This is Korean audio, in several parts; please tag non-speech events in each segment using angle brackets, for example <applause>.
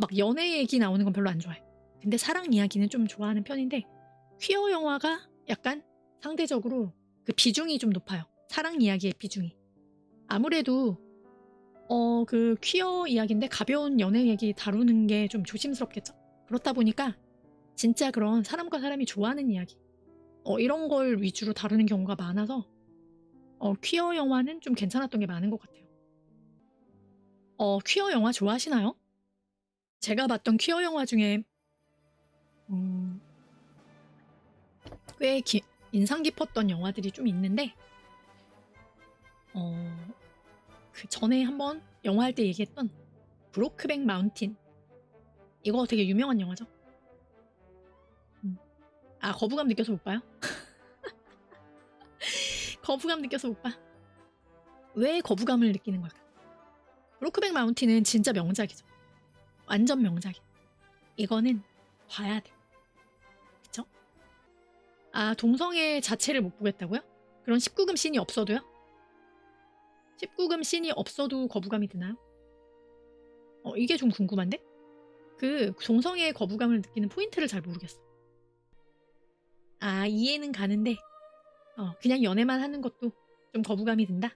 막 연애 얘기 나오는 건 별로 안 좋아해. 근데 사랑 이야기는 좀 좋아하는 편인데 퀴어 영화가 약간 상대적으로 그 비중이 좀 높아요. 사랑 이야기의 비중이. 아무래도 어 그 퀴어 이야기인데 가벼운 연애 얘기 다루는 게 좀 조심스럽겠죠. 그렇다 보니까 진짜 그런 사람과 사람이 좋아하는 이야기 어 이런 걸 위주로 다루는 경우가 많아서 어 퀴어 영화는 좀 괜찮았던 게 많은 것 같아요. 어 퀴어 영화 좋아하시나요? 제가 봤던 퀴어 영화 중에 음, 꽤 기- 인상 깊었던 영화들이 좀 있는데 어, 그 전에 한번 영화 할 때 얘기했던 브로크백 마운틴 이거 되게 유명한 영화죠. 음. 아 거부감 느껴서 못 봐요? <laughs> 거부감 느껴서 못 봐. 왜 거부감을 느끼는 걸까? 브로크백 마운틴은 진짜 명작이죠. 완전 명작이. 이거는 봐야 돼. 그쵸? 아, 동성애 자체를 못 보겠다고요? 그런 19금 씬이 없어도요? 19금 씬이 없어도 거부감이 드나요? 어, 이게 좀 궁금한데? 그 동성애의 거부감을 느끼는 포인트를 잘 모르겠어. 아, 이해는 가는데, 어, 그냥 연애만 하는 것도 좀 거부감이 든다?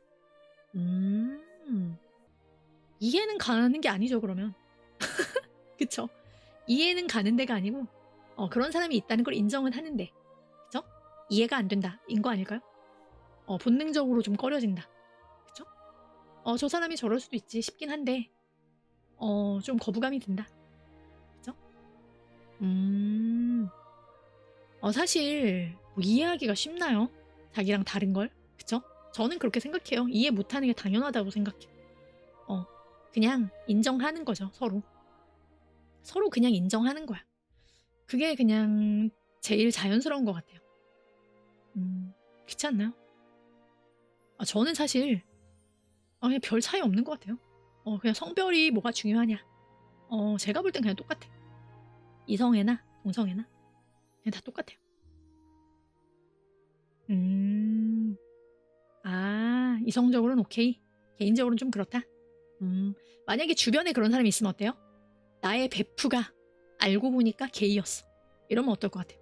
음, 이해는 가는 게 아니죠, 그러면. <laughs> 그쵸? 이해는 가는 데가 아니고 어, 그런 사람이 있다는 걸 인정은 하는데 그쵸? 이해가 안 된다 인 거 아닐까요? 어, 본능적으로 좀 꺼려진다 그쵸? 어, 저 사람이 저럴 수도 있지 싶긴 한데 어, 좀 거부감이 든다 그쵸? 음... 어, 사실 뭐 이해하기가 쉽나요? 자기랑 다른 걸 그쵸? 저는 그렇게 생각해요 이해 못하는 게 당연하다고 생각해요 어, 그냥 인정하는 거죠 서로 서로 그냥 인정하는 거야. 그게 그냥 제일 자연스러운 것 같아요. 음, 않나요? 아, 저는 사실 아, 그냥 별 차이 없는 것 같아요. 어, 그냥 성별이 뭐가 중요하냐? 어, 제가 볼 땐 그냥 똑같아. 이성애나 동성애나 그냥 다 똑같아요. 음, 아, 이성적으로는 오케이. 개인적으로는 좀 그렇다. 음, 만약에 주변에 그런 사람이 있으면 어때요? 나의 베프가 알고 보니까 게이였어. 이러면 어떨 것 같아요?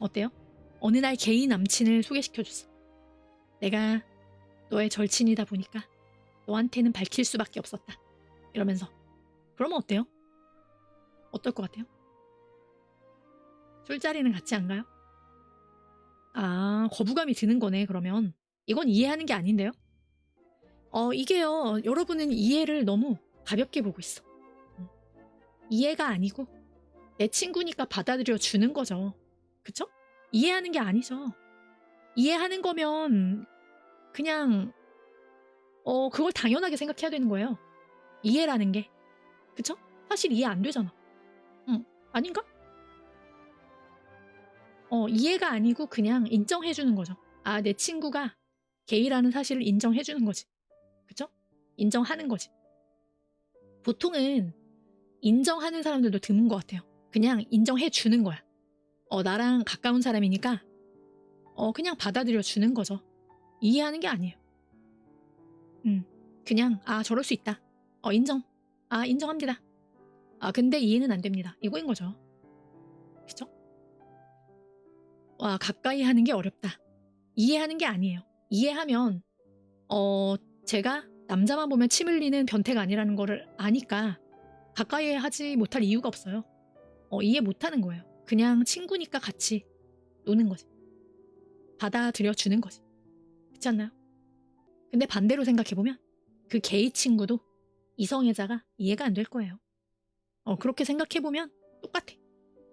어때요? 어느 날 게이 남친을 소개시켜줬어. 내가 너의 절친이다 보니까 너한테는 밝힐 수밖에 없었다. 이러면서. 그러면 어때요? 어떨 것 같아요? 술자리는 같이 안 가요? 아, 거부감이 드는 거네, 그러면. 이건 이해하는 게 아닌데요? 어, 이게요, 여러분은 이해를 너무 가볍게 보고 있어. 이해가 아니고 내 친구니까 받아들여 주는 거죠. 그쵸? 이해하는 게 아니죠. 이해하는 거면 그냥 어 그걸 당연하게 생각해야 되는 거예요. 이해라는 게. 그쵸? 사실 이해 안 되잖아. 응. 아닌가? 어 이해가 아니고 그냥 인정해 주는 거죠. 아, 내 친구가 게이라는 사실을 인정해 주는 거지. 그쵸? 인정하는 거지. 보통은 인정하는 사람들도 드문 것 같아요. 그냥 인정해 주는 거야. 어, 나랑 가까운 사람이니까, 어, 그냥 받아들여 주는 거죠. 이해하는 게 아니에요. 음, 그냥, 아, 저럴 수 있다. 어, 인정. 아, 인정합니다. 아, 근데 이해는 안 됩니다. 이거인 거죠. 그죠? 와, 가까이 하는 게 어렵다. 이해하는 게 아니에요. 이해하면, 어, 제가 남자만 보면 침 흘리는 변태가 아니라는 거를 아니까, 가까이 하지 못할 이유가 없어요. 어, 이해 못하는 거예요. 그냥 친구니까 같이 노는 거지. 받아들여 주는 거지. 그렇지 않나요? 근데 반대로 생각해보면 그 게이 친구도 이성애자가 이해가 안 될 거예요. 어, 그렇게 생각해보면 똑같아.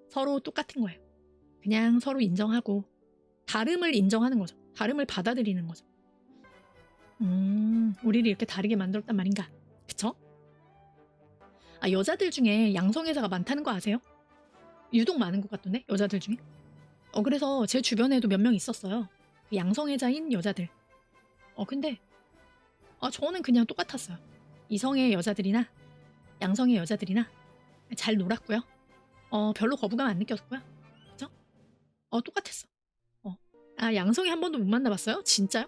서로 똑같은 거예요. 그냥 서로 인정하고 다름을 인정하는 거죠. 다름을 받아들이는 거죠. 음, 우리를 이렇게 다르게 만들었단 말인가. 그쵸? 아, 여자들 중에 양성애자가 많다는 거 아세요? 유독 많은 것 같던데 여자들 중에. 어 그래서 제 주변에도 몇 명 있었어요. 그 양성애자인 여자들. 어 근데 아 저는 그냥 똑같았어요. 이성의 여자들이나 양성의 여자들이나 잘 놀았고요. 어 별로 거부감 안 느꼈고요. 그죠? 어 똑같았어. 어. 아 양성이 한 번도 못 만나봤어요? 진짜요?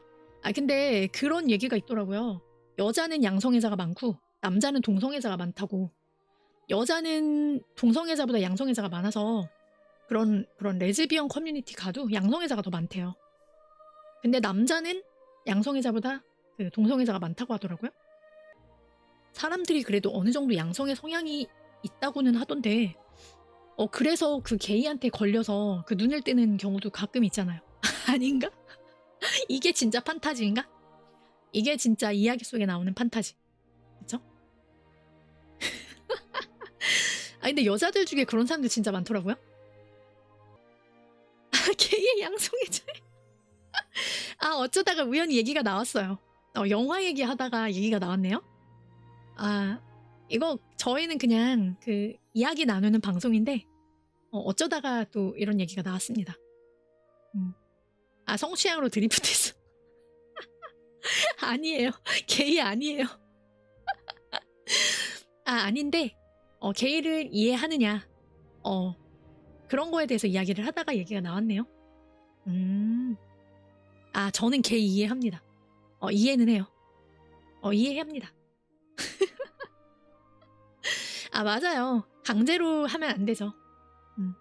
아 근데 그런 얘기가 있더라고요. 여자는 양성애자가 많고 남자는 동성애자가 많다고. 여자는 동성애자보다 양성애자가 많아서 그런 그런 레즈비언 커뮤니티 가도 양성애자가 더 많대요. 근데 남자는 양성애자보다 그 동성애자가 많다고 하더라고요. 사람들이 그래도 어느 정도 양성의 성향이 있다고는 하던데, 어, 그래서 그 게이한테 걸려서 그 눈을 뜨는 경우도 가끔 있잖아요. <laughs> 아닌가? <laughs> 이게 진짜 판타지인가? 이게 진짜 이야기 속에 나오는 판타지. 그쵸? <laughs> 아, 근데 여자들 중에 그런 사람들 진짜 많더라고요. 아, <laughs> 게이의 양성애자. 아, 어쩌다가 우연히 얘기가 나왔어요. 어, 영화 얘기하다가 얘기가 나왔네요. 아, 이거 저희는 그냥 그 이야기 나누는 방송인데 어, 어쩌다가 또 이런 얘기가 나왔습니다. 음. 아, 성취향으로 드리프트했어. <laughs> 아니에요. 게이 아니에요. 아, 아닌데 어, 게이를 이해하느냐. 어, 그런 거에 대해서 이야기를 하다가 얘기가 나왔네요. 음. 아, 저는 게이 이해합니다. 어, 이해는 해요. 어, 이해합니다. <laughs> 아, 맞아요. 강제로 하면 안 되죠. 음.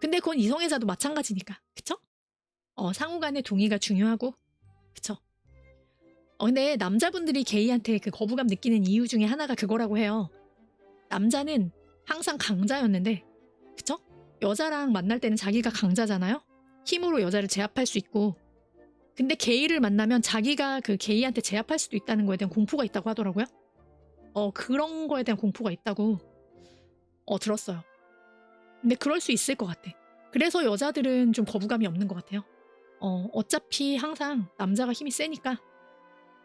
근데 그건 이성애자도 마찬가지니까. 그쵸? 어, 상호 간의 동의가 중요하고. 그쵸? 어, 근데 남자분들이 게이한테 그 거부감 느끼는 이유 중에 하나가 그거라고 해요. 남자는 항상 강자였는데, 그쵸? 여자랑 만날 때는 자기가 강자잖아요? 힘으로 여자를 제압할 수 있고, 근데 게이를 만나면 자기가 그 게이한테 제압할 수도 있다는 거에 대한 공포가 있다고 하더라고요. 어, 그런 거에 대한 공포가 있다고, 어, 들었어요. 근데 그럴 수 있을 것 같아. 그래서 여자들은 좀 거부감이 없는 것 같아요. 어, 어차피 항상 남자가 힘이 세니까,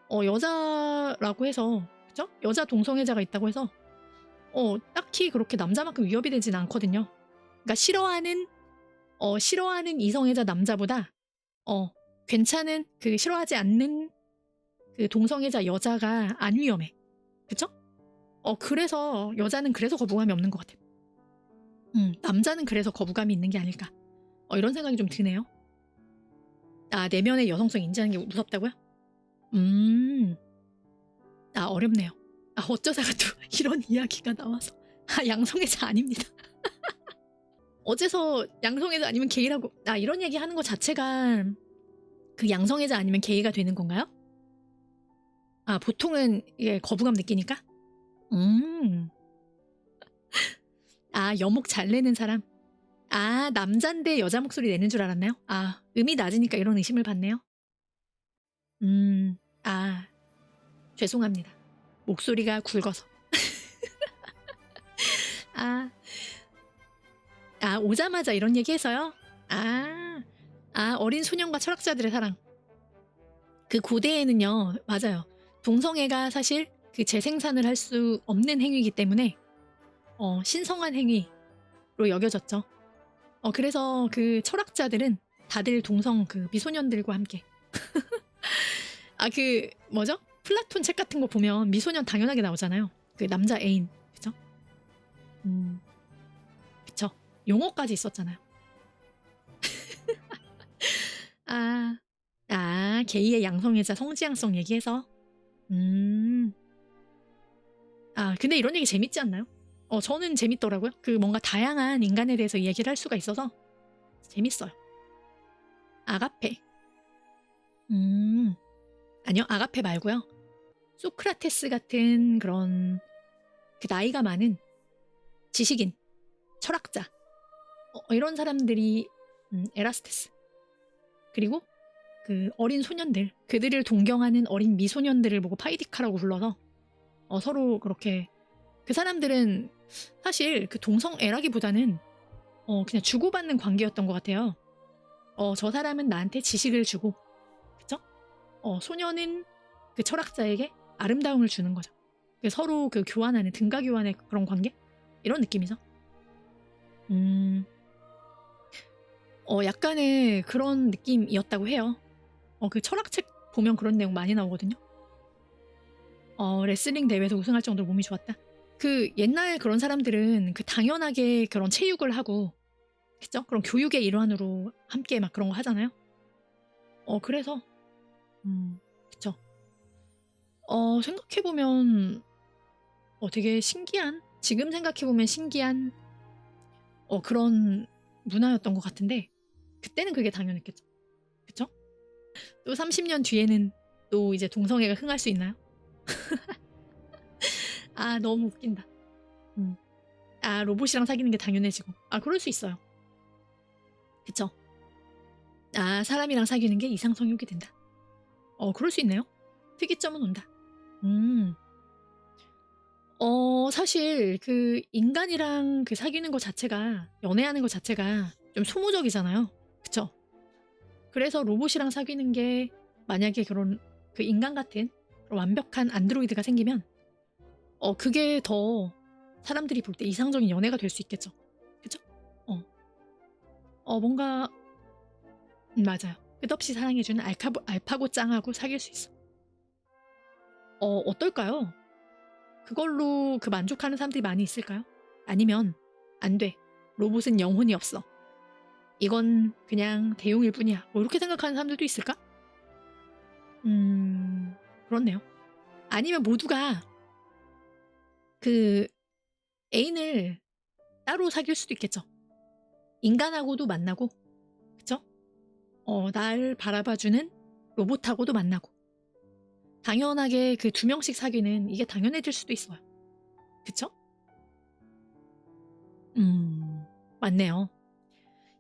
어, 여자라고 해서, 그죠? 여자 동성애자가 있다고 해서, 어, 딱히 그렇게 남자만큼 위협이 되진 않거든요. 그러니까 싫어하는, 어, 싫어하는 이성애자 남자보다, 어, 괜찮은, 그 싫어하지 않는 그 동성애자 여자가 안 위험해. 그쵸? 어, 그래서 여자는 그래서 거부감이 없는 것 같아요. 음, 남자는 그래서 거부감이 있는 게 아닐까. 어, 이런 생각이 좀 드네요. 아, 내면의 여성성 인지하는 게 무섭다고요? 음, 아, 어렵네요. 아, 어쩌다가 또 <laughs> 이런 이야기가 나와서. 아, 양성애자 아닙니다. <laughs> 어째서 양성애자 아니면 게이라고, 아, 이런 얘기 하는 것 자체가 그 양성애자 아니면 게이가 되는 건가요? 아, 보통은 이게 거부감 느끼니까? 음. <laughs> 아, 여목 잘 내는 사람? 아, 남잔데 여자 목소리 내는 줄 알았나요? 아, 음이 낮으니까 이런 의심을 받네요. 음, 아, 죄송합니다. 목소리가 굵어서. <laughs> 아, 아, 오자마자 이런 얘기 해서요? 아, 아, 어린 소년과 철학자들의 사랑. 그 고대에는요, 맞아요. 동성애가 사실 그 재생산을 할 수 없는 행위이기 때문에 어, 신성한 행위로 여겨졌죠. 어, 그래서 그 철학자들은 다들 동성 그 미소년들과 함께 <laughs> 아 그 뭐죠? 플라톤 책 같은 거 보면 미소년 당연하게 나오잖아요. 그 남자 애인 그죠? 음 그쵸 용어까지 있었잖아요. <laughs> 아, 아 게이의 양성애자 성지향성 얘기해서 음. 아, 근데 이런 얘기 재밌지 않나요? 어, 저는 재밌더라고요. 그 뭔가 다양한 인간에 대해서 얘기를 할 수가 있어서 재밌어요. 아가페. 음. 아니요, 아가페 말고요. 소크라테스 같은 그런 그 나이가 많은 지식인, 철학자. 어, 이런 사람들이 음, 에라스테스. 그리고 그 어린 소년들, 그들을 동경하는 어린 미소년들을 보고 파이디카라고 불러서 어, 서로 그렇게 그 사람들은 사실 그 동성애라기보다는 어, 그냥 주고받는 관계였던 것 같아요. 어, 저 사람은 나한테 지식을 주고, 그쵸? 어, 소년은 그 철학자에게 아름다움을 주는 거죠. 그 서로 그 교환하는 등가 교환의 그런 관계? 이런 느낌이죠. 음, 어, 약간의 그런 느낌이었다고 해요. 어, 그 철학책 보면 그런 내용 많이 나오거든요. 어, 레슬링 대회에서 우승할 정도로 몸이 좋았다. 그 옛날 그런 사람들은 그 당연하게 그런 체육을 하고, 그죠? 그런 교육의 일환으로 함께 막 그런 거 하잖아요. 어, 그래서, 음, 그쵸. 어, 생각해 보면, 어, 되게 신기한 지금 생각해 보면 신기한 어, 그런 문화였던 것 같은데 그때는 그게 당연했겠죠. 그쵸? 또 30년 뒤에는 또 이제 동성애가 흥할 수 있나요? 아 너무 웃긴다. 음. 아 로봇이랑 사귀는 게 당연해지고 아 그럴 수 있어요. 그쵸? 아 사람이랑 사귀는 게 이상 성욕이 된다. 어 그럴 수 있네요. 특이점은 온다. 음. 어 사실 그 인간이랑 그 사귀는 것 자체가 연애하는 것 자체가 좀 소모적이잖아요. 그쵸? 그래서 로봇이랑 사귀는 게 만약에 그런 그 인간 같은 완벽한 안드로이드가 생기면 어 그게 더 사람들이 볼 때 이상적인 연애가 될 수 있겠죠. 그죠? 어. 어 뭔가 음, 맞아요. 끝없이 사랑해주는 알카보, 알파고 짱하고 사귈 수 있어. 어 어떨까요? 그걸로 그 만족하는 사람들이 많이 있을까요? 아니면 안 돼. 로봇은 영혼이 없어. 이건 그냥 대용일 뿐이야. 뭐 이렇게 생각하는 사람들도 있을까? 음, 그렇네요. 아니면 모두가 그 애인을 따로 사귈 수도 있겠죠. 인간하고도 만나고, 그쵸? 어, 날 바라봐주는 로봇하고도 만나고. 당연하게 그 두 명씩 사귀는 이게 당연해질 수도 있어요. 그쵸? 음, 맞네요.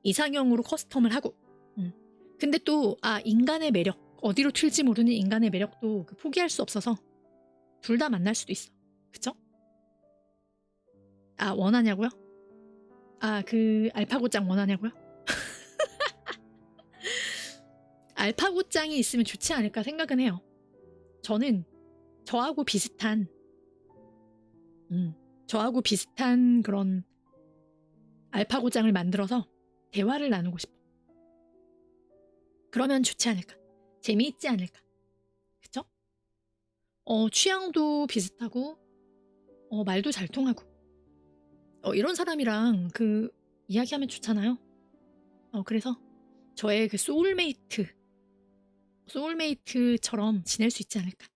이상형으로 커스텀을 하고. 음. 근데 또, 아, 인간의 매력. 어디로 튈지 모르는 인간의 매력도 그 포기할 수 없어서 둘 다 만날 수도 있어. 그쵸? 아, 원하냐고요? 아, 그 알파고짱 원하냐고요? <laughs> 알파고짱이 있으면 좋지 않을까 생각은 해요. 저는 저하고 비슷한, 음, 저하고 비슷한 그런 알파고짱을 만들어서 대화를 나누고 싶어. 그러면 좋지 않을까? 재미있지 않을까? 그쵸? 어, 취향도 비슷하고, 어, 말도 잘 통하고. 어, 이런 사람이랑 그 이야기하면 좋잖아요. 어, 그래서 저의 그 소울메이트, 소울메이트처럼 지낼 수 있지 않을까?